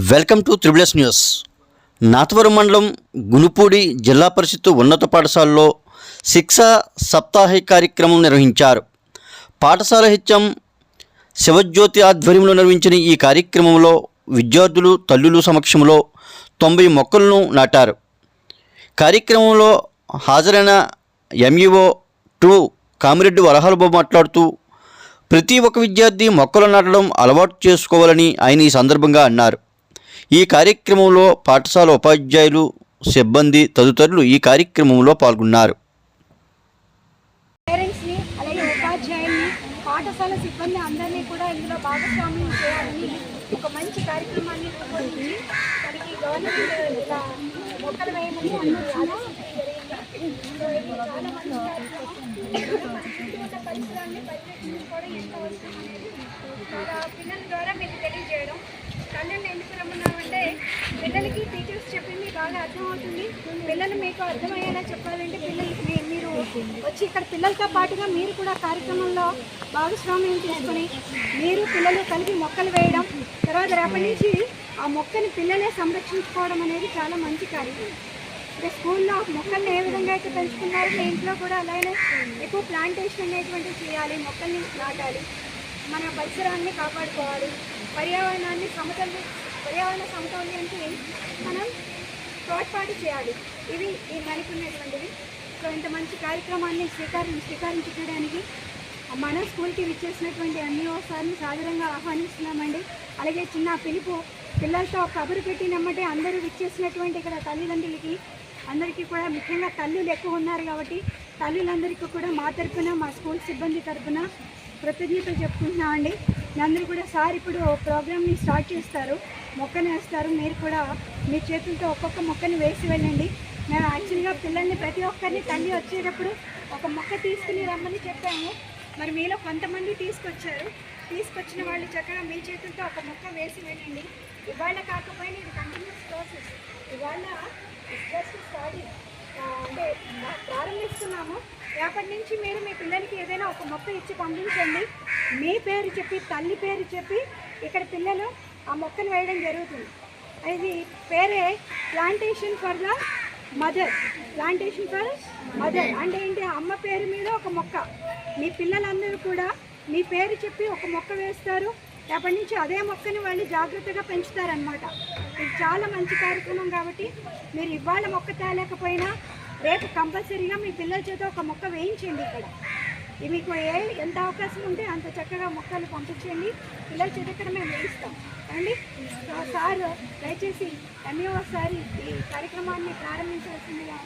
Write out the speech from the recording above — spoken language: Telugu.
వెల్కమ్ టు త్రిబులస్ న్యూస్. నాతవరం మండలం గునుపూడి జిల్లా పరిషత్ ఉన్నత పాఠశాలలో శిక్షా సప్తాహి కార్యక్రమం నిర్వహించారు. పాఠశాల హెచ్ఎం శివజ్యోతి ఆధ్వర్యంలో నిర్వహించిన ఈ కార్యక్రమంలో విద్యార్థులు తల్లులు సమక్షంలో తొంభై మొక్కలను నాటారు. కార్యక్రమంలో హాజరైన ఎంఈఓ టూ కామిరెడ్డి వరహాలబాబు మాట్లాడుతూ ప్రతి ఒక్క విద్యార్థి మొక్కలు నాటడం అలవాటు చేసుకోవాలని ఆయన ఈ సందర్భంగా అన్నారు. ఈ కార్యక్రమంలో పాఠశాల ఉపాధ్యాయులు సిబ్బంది తదితరులు ఈ కార్యక్రమంలో పాల్గొన్నారు. పేరెంట్స్ని అలాగే ఉపాధ్యాయుల్ని పాఠశాల సిబ్బంది అందరినీ కూడా ఇందులో భాగస్వామ్యం చేయాలని ఒక మంచి కార్యక్రమాన్ని రూపొందించి మనకి గవర్నమెంట్ ఇలా మొక్కలు వేయమని చాలా మంచి పరిసరాన్ని పరిరక్షించుకోవడం అవసరం అనేది పిల్లల ద్వారా మీకు తెలియజేయడం. తల్లిని ఎందుకు పిల్లలకి టీచర్స్ చెప్పింది బాగా అర్థమవుతుంది. పిల్లలు మీకు అర్థమయ్యేలా చెప్పాలంటే పిల్లలకి మీరు వచ్చి ఇక్కడ పిల్లలతో పాటుగా మీరు కూడా కార్యక్రమంలో భాగస్వామ్యం చేసుకుని మీరు పిల్లలు కలిపి మొక్కలు వేయడం తర్వాత రేపటి నుంచి ఆ మొక్కని పిల్లలే సంరక్షించుకోవడం అనేది చాలా మంచి కార్యక్రమం. అంటే స్కూల్లో మొక్కల్ని ఏ విధంగా అయితే పెంచుకున్నారో ఇంట్లో కూడా అలాగే ఎక్కువ ప్లాంటేషన్ అనేటువంటివి చేయాలి మొక్కల్ని నాటాలి. మన పరిసరాన్ని కాపాడుకోవాలి. పర్యావరణాన్ని సమతల్లి పర్యావరణ సమతౌల్యానికి మనం తోడ్పాటు చేయాలి. ఇవి ఈ మనకున్నటువంటివి. సో ఇంత మంచి కార్యక్రమాన్ని స్వీకారం స్వీకరించడానికి మన స్కూల్కి విచ్చేసినటువంటి అన్ని సార్ని సాదరంగా ఆహ్వానిస్తున్నామండి. అలాగే చిన్న పిలుపు పిల్లలతో కబురు పెట్టినమ్మటే అందరూ విచ్చేసినటువంటి ఇక్కడ తల్లిదండ్రులకి అందరికీ కూడా ముఖ్యంగా తల్లులు ఎక్కువ ఉన్నారు కాబట్టి తల్లులందరికీ కూడా మా తరపున మా స్కూల్ సిబ్బంది తరపున కృతజ్ఞతలు చెప్పుకుంటున్నామండి. అండి అందరూ కూడా సార్ ఇప్పుడు ప్రోగ్రామ్ని స్టార్ట్ చేస్తారు. మొక్కను వేస్తారు. మీరు కూడా మీ చేతులతో ఒక్కొక్క మొక్కని వేసి వెళ్ళండి. మేము యాక్చువల్గా పిల్లల్ని ప్రతి ఒక్కరిని తల్లి వచ్చేటప్పుడు ఒక మొక్క తీసుకుని రమ్మని చెప్పాము. మరి మీలో కొంతమంది తీసుకొచ్చారు. తీసుకొచ్చిన వాళ్ళు చక్కగా మీ చేతులతో ఒక మొక్క వేసి వెళ్ళండి. ఇవాళ కాకపోయినా ఇది కంటిన్యూస్ ప్రాసెస్ ఇవాళ జస్ట్ స్టార్టింగ్ అంటే ప్రారంభిస్తున్నాము. రేపటి నుంచి మీరు మీ పిల్లలకి ఏదైనా ఒక మొక్క ఇచ్చి పంపించండి. మీ పేరు చెప్పి తల్లి పేరు చెప్పి ఇక్కడ పిల్లలు ఆ మొక్కను వేయడం జరుగుతుంది. ఇది పేరే plantation for the mother plantation for mother అంటే ఏంటి? అమ్మ పేరు మీద ఒక మొక్క. మీ పిల్లలందరూ కూడా మీ పేరు చెప్పి ఒక మొక్క వేస్తారు. రేపటి నుంచి అదే మొక్కని వాళ్ళు జాగ్రత్తగా పెంచుతారనమాట ఇది చాలా మంచి కార్యక్రమం కాబట్టి మీరు ఇవాళ మొక్క తేలేకపోయినా రేపు కంపల్సరీగా మీ పిల్లల చేత ఒక మొక్క వేయించండి ఇక్కడ. ఇది మీకు ఏ ఎంత అవకాశం ఉంటే అంత చక్కగా మొక్కలు పంపించండి. పిల్లల చేత ఇక్కడ మేము వేయిస్తాం. అండి సార్ దయచేసి ఎంఈఓ సార్ ఈ కార్యక్రమాన్ని ప్రారంభించాల్సిందిగా